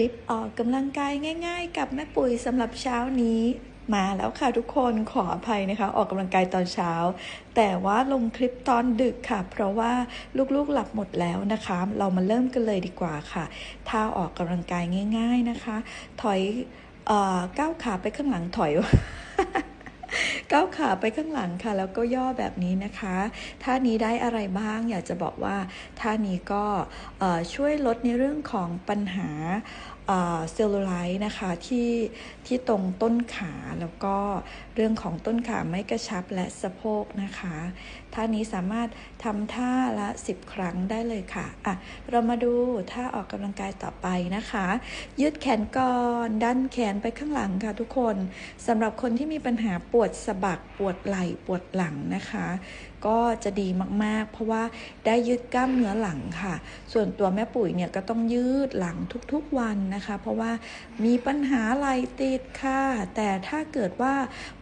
ลิปออกกำลังกายง่าย ๆ กับแม่ปุ๋ยสำหรับเช้านี้มาแล้วค่ะทุกคนขออภัยนะคะ ออกกำลังกายตอนเช้า แต่ว่าลงคลิปตอนดึกค่ะ เพราะว่าลูกๆหลับหมดแล้วนะคะ เรามาเริ่มกันเลยดีกว่าค่ะท่าออกกำลังกายง่าย ๆนะคะ ถอยเอ่อก้าวขาไปข้างหลังถอย ก้าวขาไปข้างหลังค่ะ แล้วก็ย่อแบบนี้นะคะท่านี้ได้อะไรบ้างอยากจะบอกว่าท่านี้ก็ช่วยลดในเรื่องของปัญหาเซลลูไลท์นะคะที่ที่ตรงต้นขาแล้วก็เรื่องของต้นขาไม่กระชับและสะโพกนะคะท่านี้สามารถทำท่าละ 10 ครั้งได้เลยค่ะอะ เรามาดูท่าออกกำลังกายต่อไปนะคะ ยืดแขนก่อน ดันแขนไปข้างหลังค่ะทุกคนสำหรับคนที่มีปัญหาปวดวดสะบักปวดไหล่ปวดหลังนะคะ ก็จะดีมากๆ เพราะว่าได้ยืดกล้ามเนื้อหลังค่ะ ส่วนตัวแม่ปุ๋ยเนี่ยก็ต้องยืดหลังทุกๆวันนะคะ เพราะว่ามีปัญหาไหล่ติดค่ะ แต่ถ้าเกิดว่า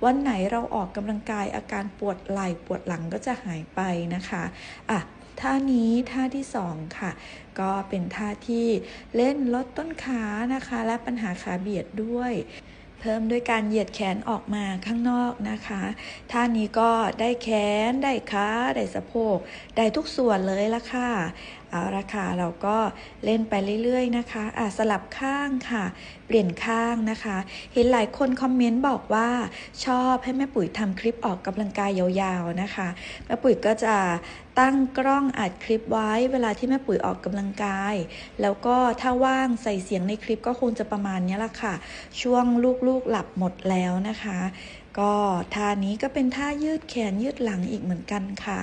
วันไหนเราออกกำลังกายอาการปวดไหล่ปวดหลังก็จะหายไปนะคะอะท่านี้ท่าที่สองค่ะ ก็เป็นท่าที่เล่นลดต้นขานะคะ และปัญหาขาเบียดด้วย เพิ่มด้วยการเหยียดแขนออกมาข้างนอกนะคะ ท่านี้ก็ได้แขน ได้ขา ได้สะโพก ได้ทุกส่วนเลยละค่ะเอาละค่ะเราก็เล่นไปเรื่อยๆนะคะอะสลับข้างค่ะ เปลี่ยนข้างนะคะ เห็นหลายคนคอมเมนต์บอกว่าชอบให้แม่ปุ๋ยทำคลิปออกกำลังกายยาวๆนะคะ แม่ปุ๋ยก็จะตั้งกล้องอัดคลิปไว้เวลาที่แม่ปุ๋ยออกกำลังกาย แล้วก็ถ้าว่างใส่เสียงในคลิปก็คงจะประมาณนี้ละค่ะ ช่วงลูกๆหลับหมดแล้วนะคะก็ท่านี้ก็เป็นท่ายืดแขนยืดหลังอีกเหมือนกันค่ะ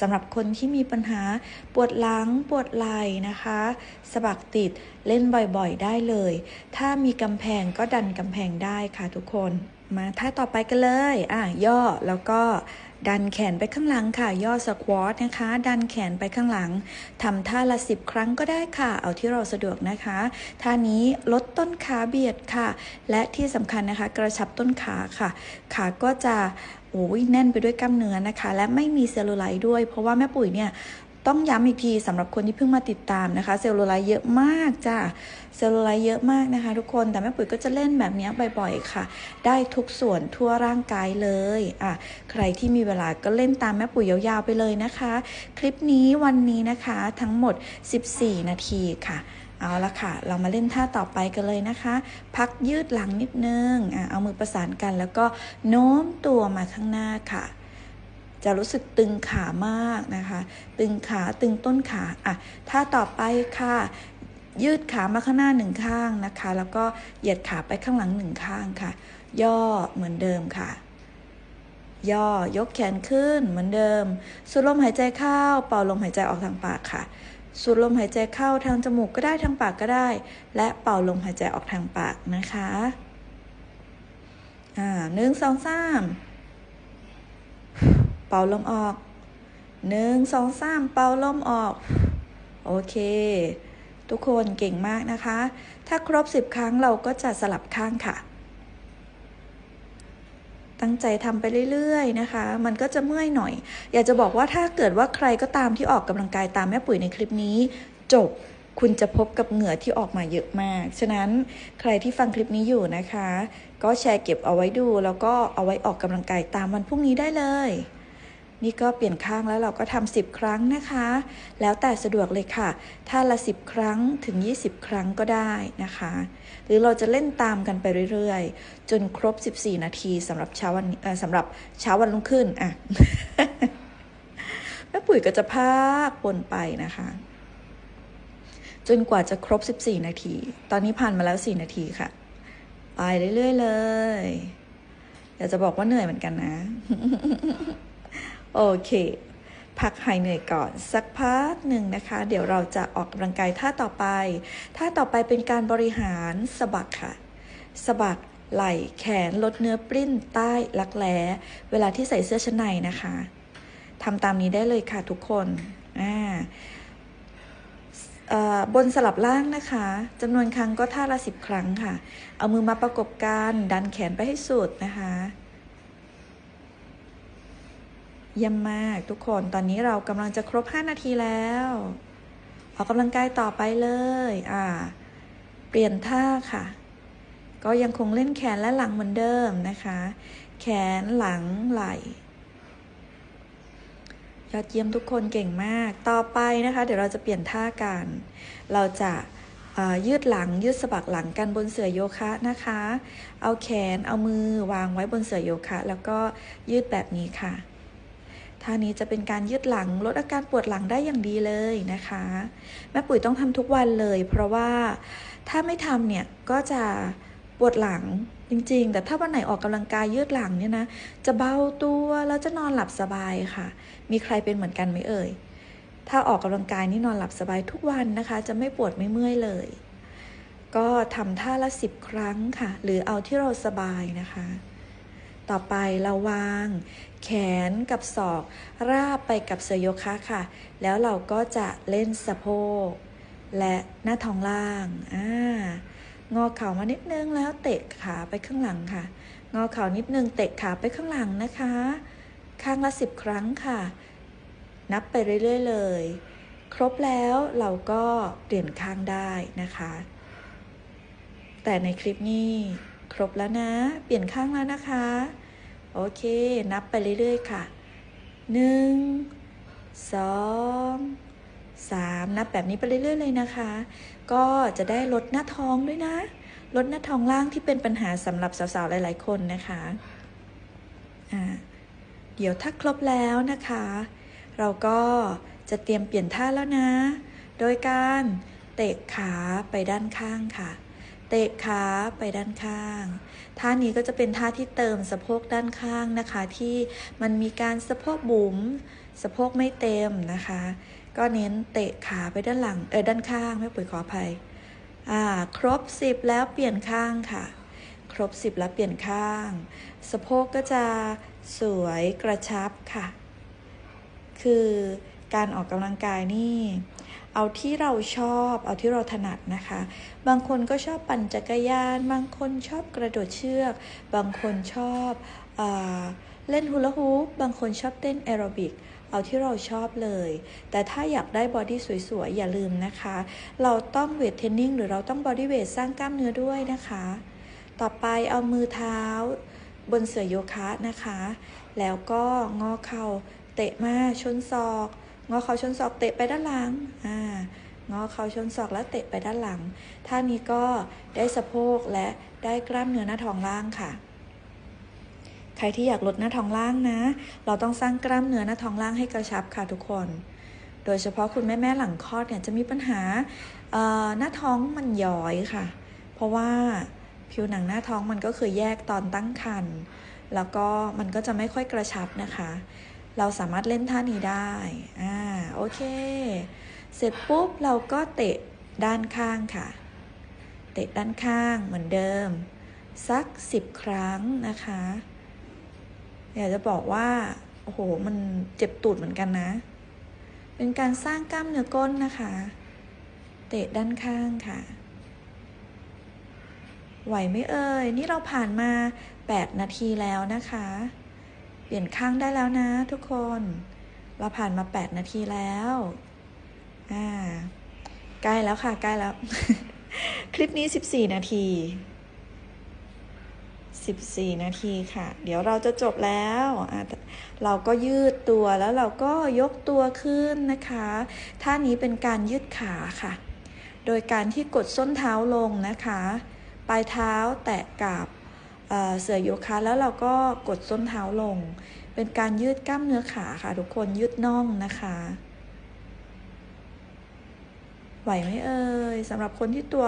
สำหรับคนที่มีปัญหาปวดหลังปวดไหล่นะคะสะบักติดเล่นบ่อยๆ ได้เลย ถ้ามีกำแพงก็ดันกำแพงได้ค่ะทุกคนมาท่าต่อไปกันเลย อะ ย่อแล้วก็ ดันแขนไปข้างหลังค่ะ ย่อสควอตนะคะ ดันแขนไปข้างหลังทำท่าละสิบครั้งก็ได้ค่ะ เอาที่เราสะดวกนะคะ ท่านี้ลดต้นขาเบียดค่ะ และที่สำคัญนะคะ กระชับต้นขาค่ะ ขาก็จะโอ้ยแน่นไปด้วยกล้ามเนื้อนะคะ และไม่มีเซลลูไลท์ด้วย เพราะว่าแม่ปุ๋ยเนี่ย ต้องย้ำอีกทีสำหรับคนที่เพิ่งมาติดตามนะคะ เซลลูไลท์เยอะมากจ้าเซลลูไลท์เยอะมากนะคะ ทุกคนแต่แม่ปุ๋ยก็จะเล่นแบบนี้บ่อยๆค่ะ ได้ทุกส่วนทั่วร่างกายเลยอะใครที่มีเวลาก็เล่นตามแม่ปุ๋ยยาวๆไปเลยนะคะ คลิปนี้วันนี้นะคะทั้งหมด 14 นาทีค่ะเอาละค่ะ เรามาเล่นท่าต่อไปกันเลยนะคะ พักยืดหลังนิดนึงอะเอามือประสานกันแล้วก็โน้มตัวมาข้างหน้าค่ะ จะรู้สึกตึงขามากนะคะ ตึงขาตึงต้นขาอะท่าต่อไปค่ะ ยืดขามาข้างหน้าหนึ่งข้างนะคะ แล้วก็เหยียดขาไปข้างหลังหนึ่งข้างค่ะ ย่อเหมือนเดิมค่ะ ย่อยกแขนขึ้นเหมือนเดิม สูดลมหายใจเข้า เป่าลมหายใจออกทางปากค่ะ สูดลมหายใจเข้าทางจมูกก็ได้ทางปากก็ได้ และเป่าลมหายใจออกทางปากนะคะอ่าหนึ่งสองสาม เป่าลมออกหนึ่งสองสามเป่าลมออก โอเค ทุกคนเก่งมากนะคะ ถ้าครบสิบครั้งเราก็จะสลับข้างค่ะ ตั้งใจทำไปเรื่อยๆนะคะ มันก็จะเมื่อยหน่อย อยากจะบอกว่าถ้าเกิดว่าใครก็ตามที่ออกกำลังกายตามแม่ปุ๋ยในคลิปนี้ จบคุณจะพบกับเหงื่อที่ออกมาเยอะมาก ฉะนั้นใครที่ฟังคลิปนี้อยู่นะคะ ก็แชร์เก็บเอาไว้ดู แล้วก็เอาไว้ออกกำลังกายตามวันพรุ่งนี้ได้เลย นี่ก็เปลี่ยนข้างแล้วเราก็ทำ10ครั้งนะคะ แล้วแต่สะดวกเลยค่ะ ถ้าละ10ครั้งถึง 20 ครั้งก็ได้นะคะ หรือเราจะเล่นตามกันไปเรื่อยๆ จนครบ 14 นาทีสำหรับเช้าวันสำหรับเช้าวันรุ่งขึ้นอะแม่ปุ๋ยก็จะพากบนไปนะคะ จนกว่าจะครบ 14 นาที ตอนนี้ผ่านมาแล้ว 4 นาทีค่ะ ไปเรื่อยๆเลยอยากจะบอกว่าเหนื่อยเหมือนกันนะ โอเค พักหายเหนื่อยก่อนสักพักหนึ่งนะคะ เดี๋ยวเราจะออกกำลังกายท่าต่อไป ท่าต่อไปเป็นการบริหารสะบักค่ะสะบักไหล่แขนลดเนื้อปริ้นใต้รักแร้เวลาที่ใส่เสื้อชั้นในนะคะทำตามนี้ได้เลยค่ะทุกคนอ่าบนสลับล่างนะคะจำนวนครั้งก็ท่าละสิบครั้งค่ะ เอามือมาประกบกันดันแขนไปให้สุดนะคะ เยี่ยมมากทุกคนตอนนี้เรากำลังจะครบ 5 นาทีแล้วออกกำลังกายต่อไปเลยอ่าเปลี่ยนท่าค่ะ ก็ยังคงเล่นแขนและหลังเหมือนเดิมนะคะ แขนหลังไหล่ยอดเยี่ยมทุกคนเก่งมาก ต่อไปนะคะ เดี๋ยวเราจะเปลี่ยนท่ากัน เราจะยืดหลังยืดสะบักหลังกันบนเสื่อโยคะนะคะ เอาแขนเอามือวางไว้บนเสื่อโยคะ แล้วก็ยืดแบบนี้ค่ะ ท่านี้จะเป็นการยืดหลังลดอาการปวดหลังได้อย่างดีเลยนะคะ แม่ปุ๋ยต้องทำทุกวันเลย เพราะว่าถ้าไม่ทำเนี่ยก็จะปวดหลังจริงๆ แต่ถ้าวันไหนออกกำลังกายยืดหลังเนี่ยนะ จะเบาตัวแล้วจะนอนหลับสบายค่ะ มีใครเป็นเหมือนกันไหมเอ่ย ถ้าออกกำลังกายนี่นอนหลับสบายทุกวันนะคะ จะไม่ปวดไม่เมื่อยเลย ก็ทำท่าละสิบครั้งค่ะ หรือเอาที่เราสบายนะคะ ต่อไปเราวาง แขนกับศอก ราบไปกับเสือโยคะค่ะ แล้วเราก็จะเล่นสะโพก และหน้าท้องล่างอ่างอเข่ามานิดนึงแล้วเตะขาไปข้างหลังค่ะ งอเข่านิดนึงเตะขาไปข้างหลังนะคะ ข้างละสิบครั้งค่ะ นับไปเรื่อย ๆ เลย ครบแล้วเราก็เปลี่ยนข้างได้นะคะ แต่ในคลิปนี้ ครบแล้วนะ เปลี่ยนข้างแล้วนะคะ โอเค นับไปเรื่อยๆค่ะหนึ่งสองสามนับแบบนี้ไปเรื่อยๆเลยนะคะ ก็จะได้ลดหน้าท้องด้วยนะ ลดหน้าท้องล่างที่เป็นปัญหาสำหรับสาวๆ หลายๆ คนนะคะอ่าเดี๋ยวถ้าครบแล้วนะคะ เราก็จะเตรียมเปลี่ยนท่าแล้วนะ โดยการเตะขาไปด้านข้างค่ะ เตะขาไปด้านข้าง ท่านี้ก็จะเป็นท่าที่เติมสะโพกด้านข้างนะคะ ที่มันมีการสะโพกบุ๋มสะโพกไม่เต็มนะคะ ก็เน้นเตะขาไปด้านหลังเออด้านข้างไม่ปุ๋ยขออภัยอ่าครบ 10 แล้วเปลี่ยนข้างค่ะ ครบ 10 แล้วเปลี่ยนข้าง สะโพกก็จะสวยกระชับค่ะ คือการออกกำลังกายนี่ เอาที่เราชอบ เอาที่เราถนัดนะคะ บางคนก็ชอบปั่นจักรยาน บางคนชอบกระโดดเชือก บางคนชอบเออเล่นฮูลาฮูปบางคนชอบเต้นแอโรบิก เอาที่เราชอบเลย แต่ถ้าอยากได้บอดี้สวยๆ อย่าลืมนะคะ เราต้องเวทเทรนนิ่งหรือเราต้องบอดี้เวทสร้างกล้ามเนื้อด้วยนะคะ ต่อไปเอามือเท้าบนเสื่อโยคะนะคะ แล้วก็งอเข่าเตะมาชนศอก งอเข่าชนศอกเตะไปด้านหลังอ่างอเข่าชนศอกแล้วเตะไปด้านหลัง ท่านี้ก็ได้สะโพกและได้กล้ามเนื้อหน้าท้องล่างค่ะ ใครที่อยากลดหน้าท้องล่างนะ เราต้องสร้างกล้ามเนื้อหน้าท้องล่างให้กระชับค่ะทุกคน โดยเฉพาะคุณแม่แม่หลังคลอดเนี่ยจะมีปัญหาเอ่อหน้าท้องมันย้อยค่ะ เพราะว่าผิวหนังหน้าท้องมันก็คือแยกตอนตั้งครรภ์แล้วก็มันก็จะไม่ค่อยกระชับนะคะ เราสามารถเล่นท่านี้ได้ อ่า โอเค เสร็จปุ๊บเราก็เตะด้านข้างค่ะ เตะด้านข้างเหมือนเดิม สักสิบครั้งนะคะ อยากจะบอกว่า โอ้โห มันเจ็บตูดเหมือนกันนะ เป็นการสร้างกล้ามเนื้อก้นนะคะ เตะด้านข้างค่ะ ไหวไหมเอ่ย นี่เราผ่านมา 8 นาทีแล้วนะคะ เปลี่ยนข้างได้แล้วนะทุกคน เราผ่านมา 8 นาทีแล้ว อ่า ใกล้แล้วค่ะ ใกล้แล้ว คลิปนี้ 14 นาที 14 นาทีค่ะ เดี๋ยวเราจะจบแล้วเราก็ยืดตัวแล้วเราก็ยกตัวขึ้นนะคะ ท่านี้เป็นการยืดขาค่ะ โดยการที่กดส้นเท้าลงนะคะ ปลายเท้าแตะกับ เเสือโยคะแล้วเราก็กดส้นเท้าลง เป็นการยืดกล้ามเนื้อขาค่ะ ทุกคนยืดน่องนะคะ ไหวไหมเอ่ยสำหรับคนที่ตัว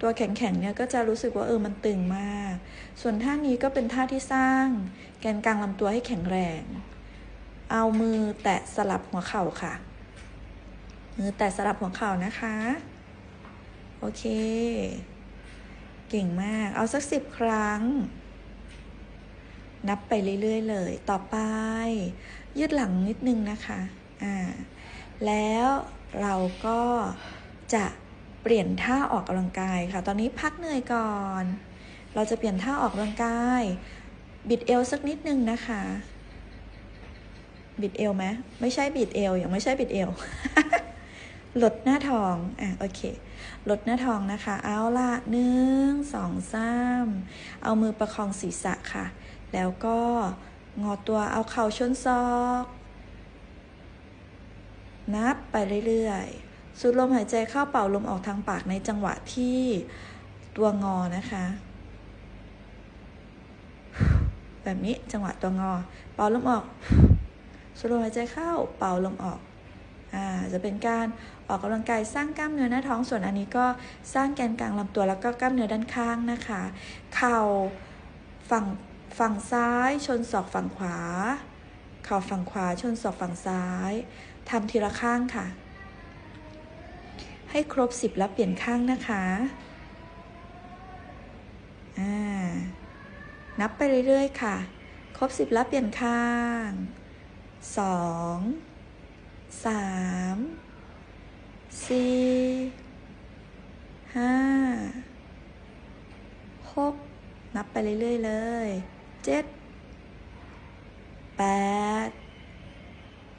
ตัวแข็งๆเนี่ยก็จะรู้สึกว่าเออมันตึงมาก ส่วนท่านี้ก็เป็นท่าที่สร้าง แกนกลางลำตัวให้แข็งแรง เอามือแตะสลับหัวเข่าค่ะมือแตะสลับหัวเข่านะคะ โอเค เก่งมาก เอาสักสิบครั้ง นับไปเรื่อย ๆ เลย ต่อไป ยืดหลังนิดนึงนะคะ อ่า แล้วเราก็จะเปลี่ยนท่าออกกำลังกายค่ะ ตอนนี้พักเหนื่อยก่อน เราจะเปลี่ยนท่าออกกำลังกาย บิดเอวสักนิดนึงนะคะ บิดเอวไหมไม่ใช่บิดเอวยังไม่ใช่บิดเอว ลดหน้าท้อง อะ โอเค ลดหน้าท้องนะคะ เอาละหนึ่งสองสามเอามือประคองศีรษะค่ะ แล้วก็งอตัวเอาเข่าชนซอก นับไปเรื่อยๆ สูดลมหายใจเข้าเป่าลมออกทางปากในจังหวะที่ตัวงอนะคะ แบบนี้จังหวะตัวงอ เป่าลมออก สูดลมหายใจเข้าเป่าลมออก จะเป็นการออกกำลังกายสร้างกล้ามเนื้อหน้าท้องส่วนอันนี้ก็สร้างแกนกลางลำตัวแล้วก็กล้ามเนื้อด้านข้างนะคะ เข่าฝั่งฝั่งซ้ายชนศอกฝั่งขวา เข่าฝั่งขวาชนศอกฝั่งซ้ายทำทีละข้างค่ะ ให้ครบสิบแล้วเปลี่ยนข้างนะคะอ่านับไปเรื่อยๆค่ะ ครบสิบแล้วเปลี่ยนข้างสอง สามสี่ห้าหกนับไปเรื่อยๆเลยเจ็ดแปด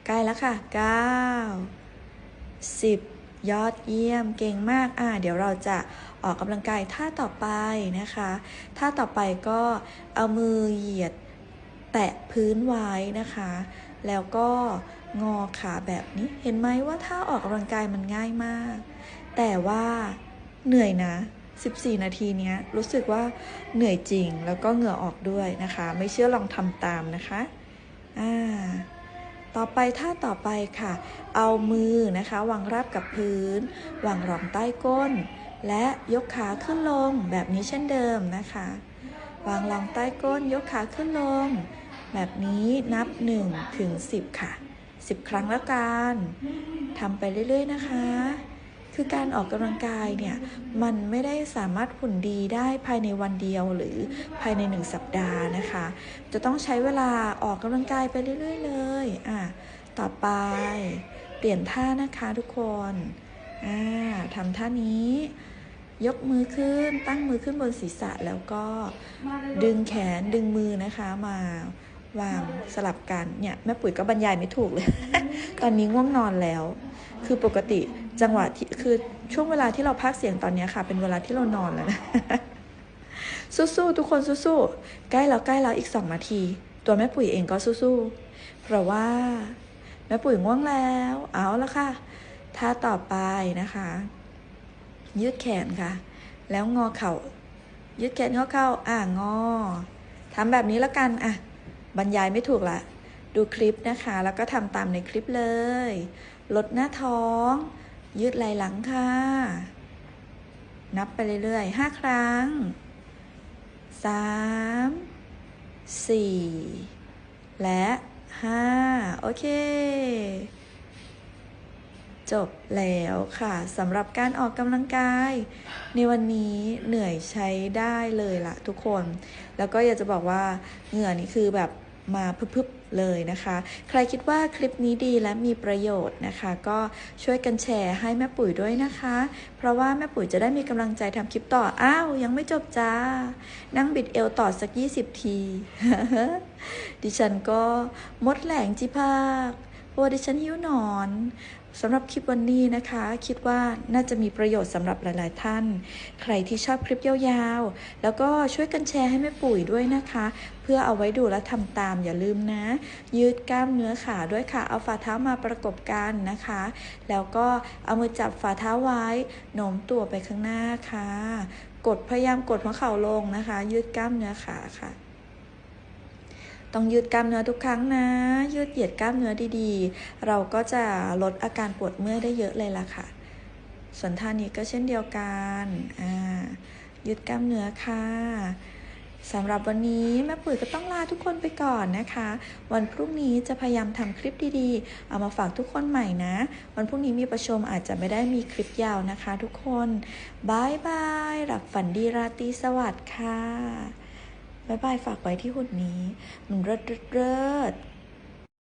ใกล้แล้วค่ะเก้าสิบยอดเยี่ยมเก่งมาก อ่า เดี๋ยวเราจะออกกำลังกายท่าต่อไปนะคะ ท่าต่อไปก็เอามือเหยียดแตะพื้นไว้นะคะ แล้วก็ งอขาแบบนี้ เห็นไหมว่าถ้าออกกำลังกายมันง่ายมาก แต่ว่าเหนื่อยนะ 14 นาทีเนี้ยรู้สึกว่าเหนื่อยจริงแล้วก็เหงื่อออกด้วยนะคะ ไม่เชื่อลองทำตามนะคะอ่าต่อไปท่าต่อไปค่ะ เอามือนะคะวางราบกับพื้น วางรองใต้ก้น และยกขาขึ้นลงแบบนี้เช่นเดิมนะคะ วางรองใต้ก้น ยกขาขึ้นลง แบบนี้นับ1ถึง10 ค่ะ 10 ครั้งแล้วกันทำไปเรื่อย ๆ นะคะ คือการออกกำลังกายเนี่ย มันไม่ได้สามารถหุ่นดีได้ภายในวันเดียวหรือภายในหนึ่งสัปดาห์นะคะ จะต้องใช้เวลาออกกำลังกายไปเรื่อย ๆ เลยอะต่อไป เปลี่ยนท่านะคะทุกคนอ่าทำท่านี้ยกมือขึ้นตั้งมือขึ้นบนศีรษะแล้วก็ดึงแขนดึงมือนะคะมา วางสลับกันเนี่ยแม่ปุ๋ยก็บรรยายไม่ถูกเลย ตอนนี้ง่วงนอนแล้ว คือปกติจังหวะที่คือช่วงเวลาที่เราพักเสียงตอนนี้ค่ะ เป็นเวลาที่เรานอนแล้วนะสู้ๆทุกคนสู้ๆใกล้แล้วใกล้แล้วอีกสองนาที ตัวแม่ปุ๋ยเองก็สู้ๆเพราะว่า แม่ปุ๋ยง่วงแล้ว เอาละค่ะท่าต่อไปนะคะ ยืดแขนค่ะ แล้วงอเข่ายืดแขนงอเข่าอ่างอทำแบบนี้แล้วกันอะ บรรยายไม่ถูกละ ดูคลิปนะคะ แล้วก็ทำตามในคลิปเลย ลดหน้าท้อง ยืดไหล่หลังค่ะ นับไปเรื่อยๆห้าครั้งสามสี่และห้าโอเค จบแล้วค่ะสำหรับการออกกำลังกาย ในวันนี้เหนื่อยใช้ได้เลยล่ะทุกคน แล้วก็อยากจะบอกว่าเหงื่อนี่คือแบบ มาพึบๆเลยนะคะ ใครคิดว่าคลิปนี้ดีและมีประโยชน์นะคะ ก็ช่วยกันแชร์ให้แม่ปุ๋ยด้วยนะคะ เพราะว่าแม่ปุ๋ยจะได้มีกำลังใจทำคลิปต่อ อ้าว ยังไม่จบจ้า นั่งบิดเอวต่อสัก 20 ที ดิฉันก็มดแหลงจิภาคเพราะว่าดิฉันหิวหนอน สำหรับคลิปวันนี้นะคะ คิดว่าน่าจะมีประโยชน์สำหรับหลาย ๆ ท่าน ใครที่ชอบคลิปยาวๆ แล้วก็ช่วยกันแชร์ให้แม่ปุ๋ยด้วยนะคะ เพื่อเอาไว้ดูและทำตามอย่าลืมนะ ยืดกล้ามเนื้อขาด้วยค่ะ เอาฝ่าเท้ามาประกบกันนะคะ แล้วก็เอามือจับฝ่าเท้าไว้โน้มตัวไปข้างหน้าค่ะ กดพยายามกดหัวเข่าลงนะคะ ยืดกล้ามเนื้อขาค่ะ ต้องยืดกล้ามเนื้อทุกครั้งนะ ยืดเหยียดกล้ามเนื้อดีๆ เราก็จะลดอาการปวดเมื่อยได้เยอะเลยล่ะค่ะ ส่วนท่านี้ก็เช่นเดียวกันอ่ายืดกล้ามเนื้อค่ะสำหรับวันนี้แม่ปุ๋ยก็ต้องลาทุกคนไปก่อนนะคะ วันพรุ่งนี้จะพยายามทำคลิปดีๆ เอามาฝากทุกคนใหม่นะ วันพรุ่งนี้มีประชุมอาจจะไม่ได้มีคลิปยาวนะคะทุกคนบายบายหลับฝันดีราตรีสวัสดิ์ค่ะ บายบายฝากไว้ที่หุ่นนี้ มันเริดเริด